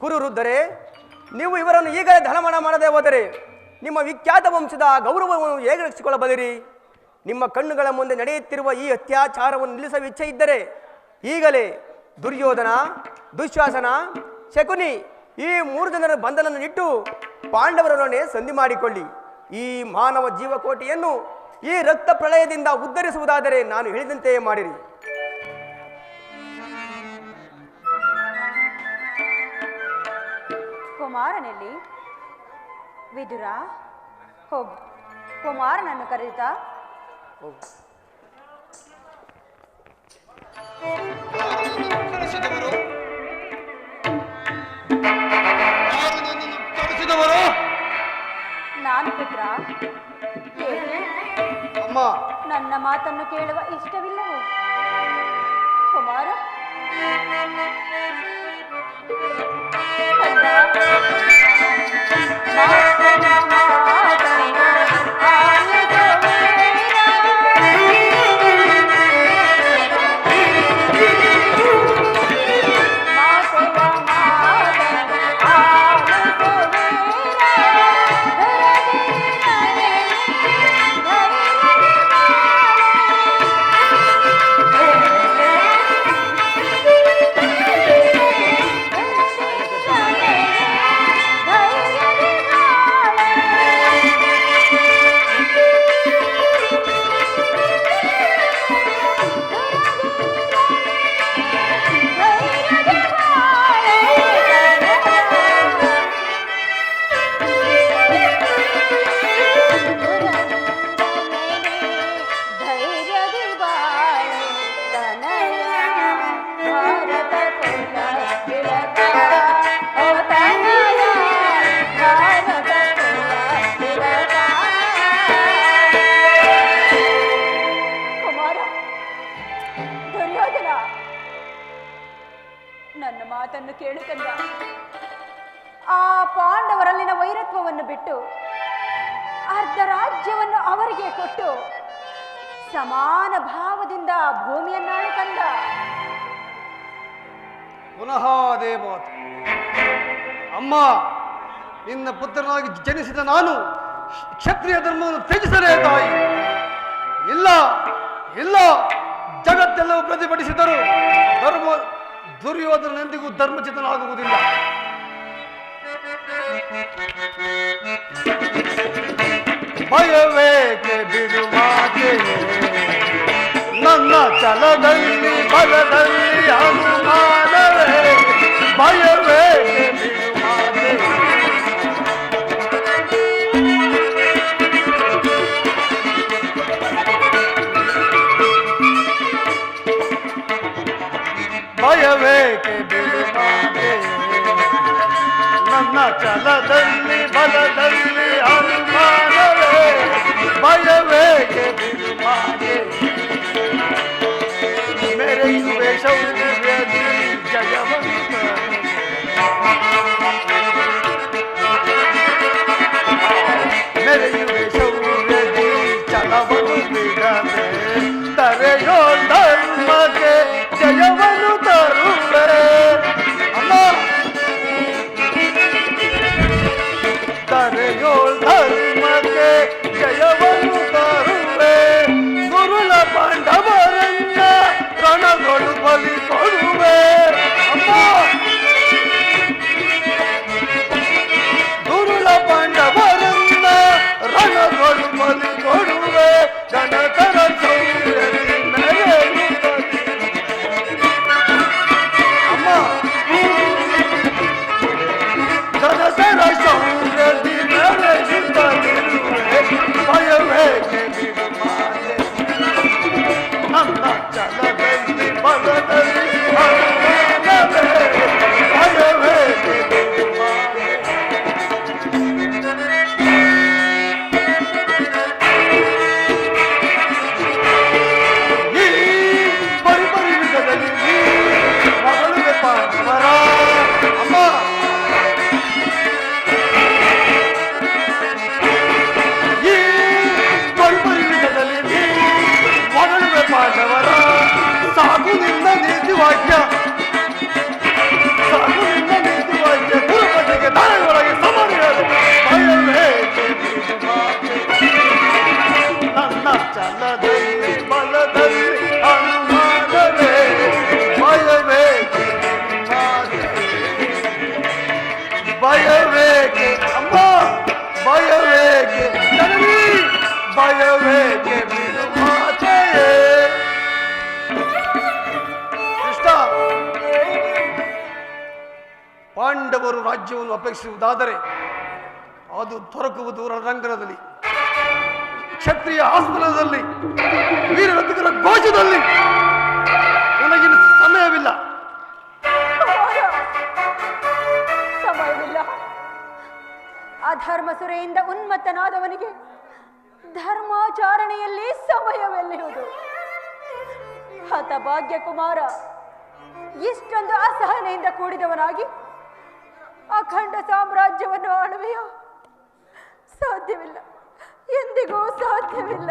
ಕುರು ವೃದ್ಧರೇ ನೀವು ಇವರನ್ನು ಈಗಲೇ ಧನಮಣ ಮಾಡದೆ ಹೋದರೆ, ನಿಮ್ಮ ವಿಖ್ಯಾತ ವಂಶದ ಗೌರವವನ್ನು ಹೇಗೆ ರಕ್ಷಿಸಿಕೊಳ್ಳಬಲ್ಲಿರಿ ನಿಮ್ಮ ಕಣ್ಣುಗಳ ಮುಂದೆ ನಡೆಯುತ್ತಿರುವ ಈ ಅತ್ಯಾಚಾರವನ್ನು ನಿಲ್ಲಿಸುವ ಇಚ್ಛೆ ಇದ್ದರೆ, ಈಗಲೇ ದುರ್ಯೋಧನ ದುಶ್ವಾಸನ ಶಕುನಿ ಈ ಮೂರು ಜನರ ಬಂಧನನ್ನಿಟ್ಟು ಪಾಂಡವರೊಡನೆ ಸಂಧಿ ಮಾಡಿಕೊಳ್ಳಿ. ಈ ಮಾನವ ಜೀವಕೋಟಿಯನ್ನು ಈ ರಕ್ತ ಪ್ರಳಯದಿಂದ ಉದ್ಧರಿಸುವುದಾದರೆ ನಾನು ಹೇಳಿದಂತೆಯೇ ಮಾಡಿರಿ. ಕುಮಾರನಲ್ಲಿ. ವಿದುರ ಹೋಗು. ಕುಮಾರನನ್ನು ಕರೆಯುತ್ತಾ? ನಾನು ಪುತ್ರ. ನನ್ನ ಮಾತನ್ನು ಕೇಳುವ ಇಷ್ಟವಿಲ್ಲವೋ? ಕುಮಾರ? ಪಾಂಡವರಲ್ಲಿನ ಬಿಟ್ಟು ಅರ್ಧ ರಾಜ್ಯವನ್ನು ಅವರಿಗೆ ಕೊಟ್ಟು ಸಮಾನ ಭಾವದಿಂದ ಭೂಮಿಯನ್ನಾಳು ತಂದ. ಪುನಃ ಅದೇ ಮಾತು ಅಮ್ಮ, ನಿನ್ನ ಪುತ್ರನಾಗಿ ಜನಿಸಿದ ನಾನು ಕ್ಷತ್ರಿಯ ಧರ್ಮವನ್ನು ತ್ಯಜಿಸಲೇ ತಾಯಿ. ಇಲ್ಲ ಇಲ್ಲ, ಜಗತ್ತೆಲ್ಲವೂ ಪ್ರತಿಭಟಿಸಿದರು ಧರ್ಮ ದುರ್ಯೋಧನೆಂದಿಗೂ ಧರ್ಮಚಿತನಾಗುವುದಿಲ್ಲ. ಭಯವೇಕೆ ಬಿಡು ಮಾತೆ ನನ್ನ ಛಲದಲ್ಲಿ ಬಲದಲ್ಲಿ ಅನುಮಾನವೇ ಭಯವೇಕೆ ನನ್ನ ಛಲದಲ್ಲಿ ಬಲದಲ್ಲಿ ರಾಜ್ಯವನ್ನು ಅಪೇಕ್ಷಿಸುವುದಾದರೆ ಅದು ದೊರಕುವುದು ರಂಗನದಲ್ಲಿ ಕ್ಷತ್ರಿಯ ಆಸ್ಥಾನದಲ್ಲಿ ವೀರರತ್ನ ಘೋಷದಲ್ಲಿ ನನಗಿನ ಸಮಯವಿಲ್ಲ. ಸಮಯವಿಲ್ಲ. ಅಧರ್ಮ ಸುರೆಯಿಂದ ಉನ್ಮತ್ತನಾದವನಿಗೆ ಧರ್ಮಾಚರಣೆಯಲ್ಲಿ ಸಮಯವೆಲ್ಲಿರುವುದು ಹತಭಾಗ್ಯ ಕುಮಾರ ಇಷ್ಟೊಂದು ಅಸಹನೆಯಿಂದ ಕೂಡಿದವನಾಗಿ ಅಖಂಡ ಸಾಮ್ರಾಜ್ಯವನ್ನು ಆಳುವೆಯೋ? ಸಾಧ್ಯವಿಲ್ಲ. ಎಂದಿಗೂ ಸಾಧ್ಯವಿಲ್ಲ.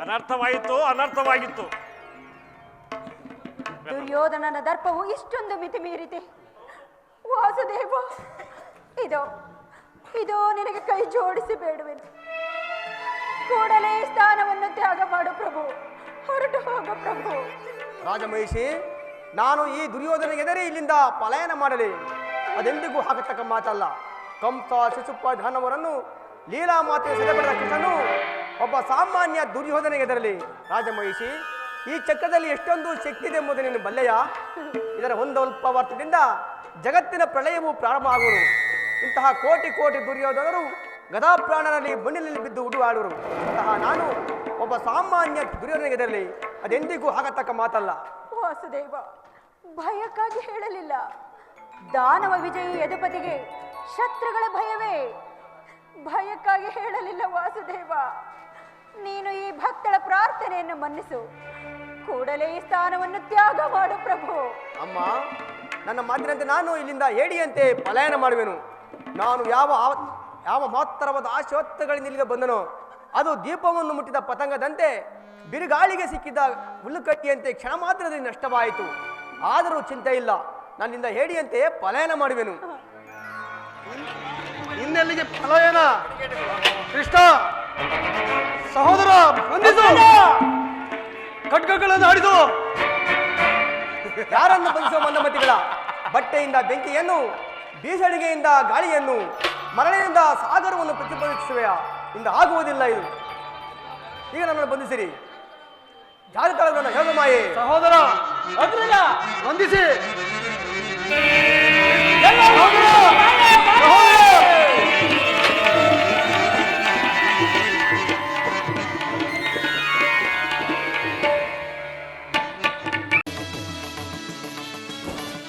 ಅನರ್ಥವಾಯಿತು? ಅನರ್ಥವಾಗಿತ್ತು. ದುರ್ಯೋಧನನ ದರ್ಪವು ಇಷ್ಟೊಂದು ಮಿತಿ ಮೀರಿದೆ ವಾಸುದೇವ ಇದು ಇದು ನಿನಗೆ ಕೈ ಜೋಡಿಸಿ ಬೇಡುವೆನು. ಕೂಡಲೇ ಸ್ಥಾನವನ್ನು ತ್ಯಾಗ ಮಾಡು ಪ್ರಭು. ಹೊರಟು ಹೋಗ ಪ್ರಭು. ರಾಜಮಹಿಷಿ ನಾನು ಈ ದುರ್ಯೋಧನೆಗೆದರೆ ಇಲ್ಲಿಂದ ಪಲಾಯನ ಮಾಡಲಿ. ಅದೆಂದಿಗೂ ಆಗತಕ್ಕ ಮಾತಲ್ಲ. ಕಂಸ ಶಿಶುಪ ಧನವರನ್ನು, ಲೀಲಾ ಮಾತೆ ಸೆರೆಪಡೆದ ಕೃಷ್ಣನು ಒಬ್ಬ ಸಾಮಾನ್ಯ ದುರ್ಯೋಧನೆಗೆದರಲಿ ರಾಜಮಹಿಷಿ, ಈ ಚಕ್ರದಲ್ಲಿ ಎಷ್ಟೊಂದು ಶಕ್ತಿ ಇದೆ ಎಂಬುದು ನೀನು ಬಲ್ಲೆಯ? ಇದರ ಒಂದಲ್ಪ ವರ್ತದಿಂದ ಜಗತ್ತಿನ ಪ್ರಳಯವು ಪ್ರಾರಂಭ ಆಗುವುದು. ಇಂತಹ ಕೋಟಿ ಕೋಟಿ ದುರ್ಯೋಧನರು ಗದಾಪ್ರಾಣರಲ್ಲಿ ಮಣ್ಣಿನಲ್ಲಿ ಬಿದ್ದು ಉಡುವಾಡುವರು ಇಂತಹ ನಾನು ಒಬ್ಬ ಸಾಮಾನ್ಯ ದುರ್ಯೋಧನೆಗೆದರಲಿ ಅದೆಂದಿಗೂ ಆಗತಕ್ಕ ಮಾತಲ್ಲ. ವಾಸುದೇವ, ಭಯಕ್ಕಾಗಿ ಹೇಳಲಿಲ್ಲ. ದಾನವ ವಿಜಯಿ ಯದುಪತಿಗೆ, ಶತ್ರುಗಳ ಭಯವೇ? ಭಯಕ್ಕಾಗಿ ಹೇಳಲಿಲ್ಲ ವಾಸುದೇವ. ನೀನು ಈ ಭಕ್ತಳ ಪ್ರಾರ್ಥನೆಯನ್ನು ಮನ್ನಿಸು. ಕೂಡಲೇ ಈ ಸ್ಥಾನವನ್ನು ತ್ಯಾಗ ಮಾಡು ಪ್ರಭು. ಅಮ್ಮ, ನನ್ನ ಮಾತಿನಂತೆ ನಾನು ಇಲ್ಲಿಂದ ಹೇಡಿಯಂತೆ ಪಲಾಯನ ಮಾಡುವೆನು. ನಾನು ಯಾವ ಯಾವ ಮಹತ್ತರವಾದ ಆಶೋತ್ತಗಳಿಂದ ಇಲ್ಲಿಗೆ ಬಂದನೋ, ಅದು ದೀಪವನ್ನು ಮುಟ್ಟಿದ ಪತಂಗದಂತೆ ಬಿರುಗಾಳಿಗೆ ಸಿಕ್ಕಿದ ಹುಲ್ಲುಕಟ್ಟಿಯಂತೆ ಕ್ಷಣ ಮಾತ್ರದಲ್ಲಿ ನಷ್ಟವಾಯಿತು. ಆದರೂ ಚಿಂತೆ ಇಲ್ಲ. ನನ್ನಿಂದ ಹೇಡಿಯಂತೆ ಪಲಾಯನ ಮಾಡುವೆನು. ಇನ್ನೆಲ್ಲಿಗೆ ಪಲಾಯನ? ಕೃಷ್ಣ! ಸಹೋದರ ಬಂಧಿಸು! ಖಡ್ಗಗಳನ್ನು ಆಡಿದು ಯಾರನ್ನು ಬಂಧಿಸುವ ಮಂದಮತಿಗಳ? ಬಟ್ಟೆಯಿಂದ ಬೆಂಕಿಯನ್ನು ಬೀಸಡಿಗೆಯಿಂದ ಗಾಳಿಯನ್ನು ಮರಳಿನಿಂದ ಸಾಗರವನ್ನು ಪ್ರತಿಪಾದಿಸುವೆಯ ಇಂದ ಆಗುವುದಿಲ್ಲ ಇದು. ಈಗ ನನ್ನನ್ನು ಬಂಧಿಸಿರಿ. ಜಾಲತಾಳಗಳನ್ನು ಯೋಗಮಾಯಿ ಸಹೋದರ ಬಂಧಿಸಿ